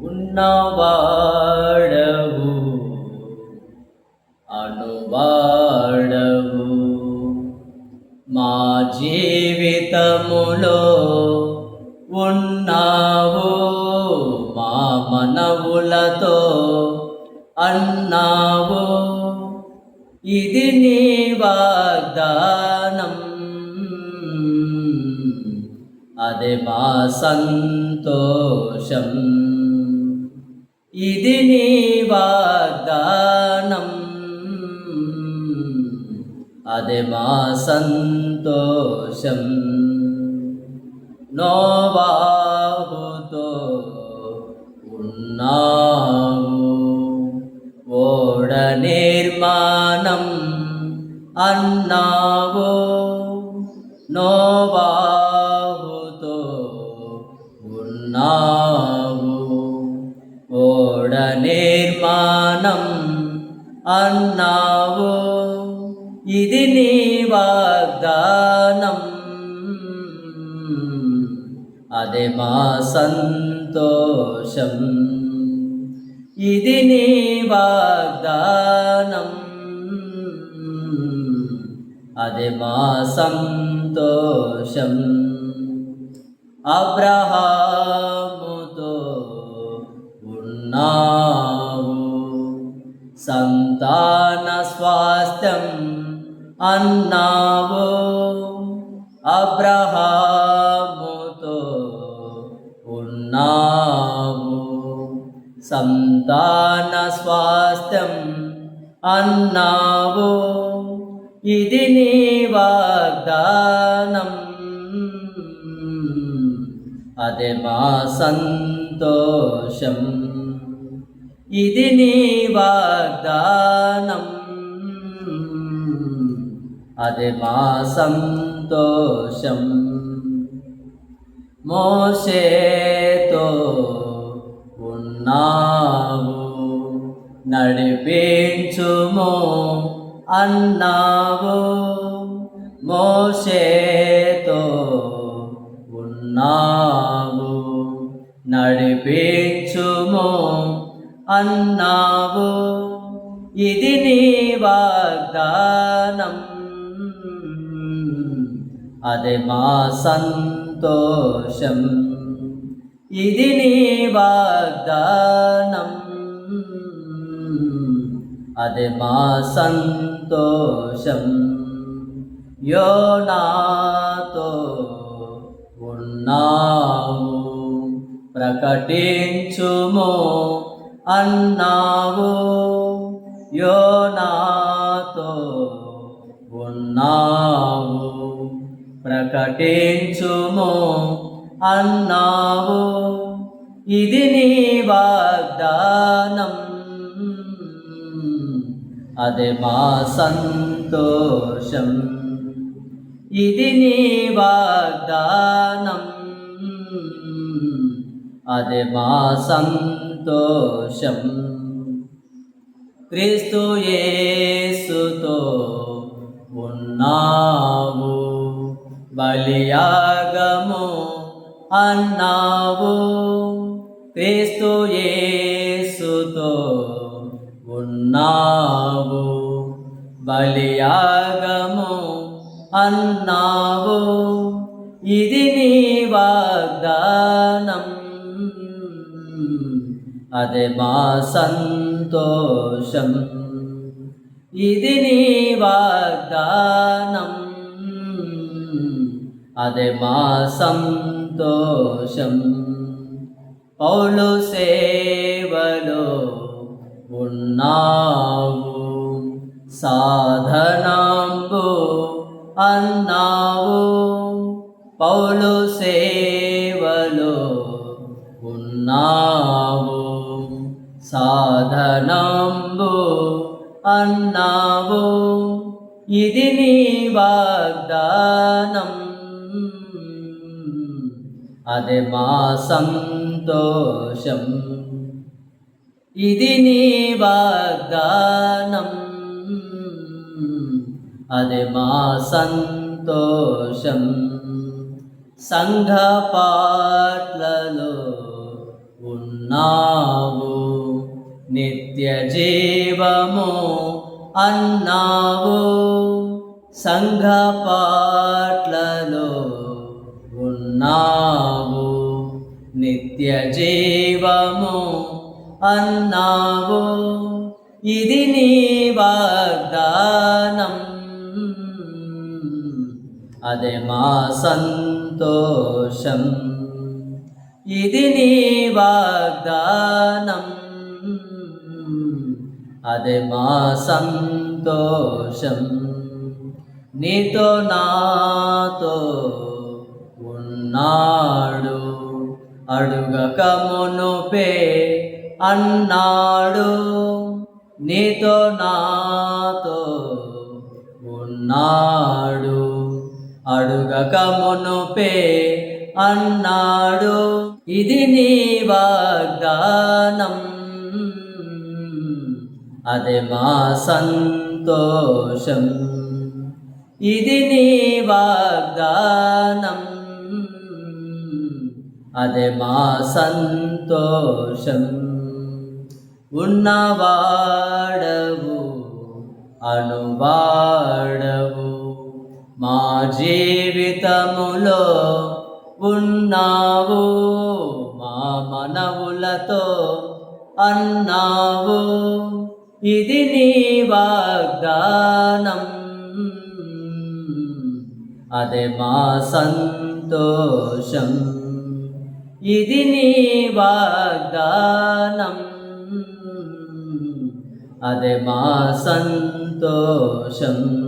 ఉన్నవాడవు అనువాడవు మా జీవితములో ఉన్నావు మా మనవులతో అన్నావు ఇది నీ వాగ్దానం అదే మా సంతోషం ఇది నీ వాగ్దానం అదే మా సంతోషం నోవాహుతో ఉన్నావు ఓడ నిర్మాణం అన్నావు నోవాహుతో అన్నావు. ఇది నీ వాగ్దానం. అదే మా సంతోషం. ఇది నీ వాగ్దానం. అదే మా సంతోషం. అబ్రహాముతో ఉన్నా అన్నావు అబ్రహాముతో ఉన్నావు సంతాన స్వాస్థ్యం అన్నావు ఇది నీ వాగ్దానం. అదే మా సంతోషం ఇది నీ వాగ్దానం. అది మా సంతోషం. మోసేతో ఉన్నావు నడిపించుము అన్నావు. మోసేతో ఉన్నావు నడిపించుము అన్నావు. ఇది నీ వాగ్దానం. అదే మా సంతోషం. ఇది నీ వాగ్దానం. అదే మా సంతోషం. యోనాతో ఉన్నావు ప్రకటించుము అన్నావు. యోనాతో ప్రకటించుము అన్నావు. ఇది నీ వాగ్దానం. అదే మా సంతోషం. ఇది నీ వాగ్దానం. అదే మా సంతోషం. క్రీస్తు యేసుతో ఉన్నా. బలియాగము అన్నావు. క్రీస్తు యేసుతో ఉన్నావు. బలియాగము అన్నావు. ఇది నీ వాగ్దానం. అదే మా సంతోషం. ఇది నీ వాగ్దానం. అదే మా సంతోషం. పౌలు సేవలో ఉన్నావు సాధనాంబు అన్నావు. పౌలు సేవలో ఉన్నావు సాధనాంబు అన్నావు. ఇది నీ వాగ్దానం. అదే మా సంతోషం. ఇది నీ వాగ్దానం. అదే మా సంతోషం. సంఘ పాట్లలో ఉన్నావు. నిత్య జీవము అన్నావు. సంఘ పాటలలో ఉన్నావు. నిత్య జీవము అన్నావు. ఇది నీ వాగ్దానం. అదే మా సంతోషం. ఇది నీ వాగ్దానం. అదే మా సంతోషం. నీతో నాతో ఉన్నాడు. అడుగక మునుపే అన్నాడు. నీతో నాతో ఉన్నాడు. అడుగక మునుపే అన్నాడు. ఇది నీ వాగ్దానం. అదే మా సంతోషం. ఇది నీ వాగ్దానం. అదే మా సంతోషం. ఉన్నవాడవు అనువాడవు. మా జీవితములో ఉన్నావు మా మనవులతో అన్నావు. ఇది నీ వాగ్దానం. అదే మా సంతోషం. ఇది నీ వాగ్దానం. అదే మా సంతోషం.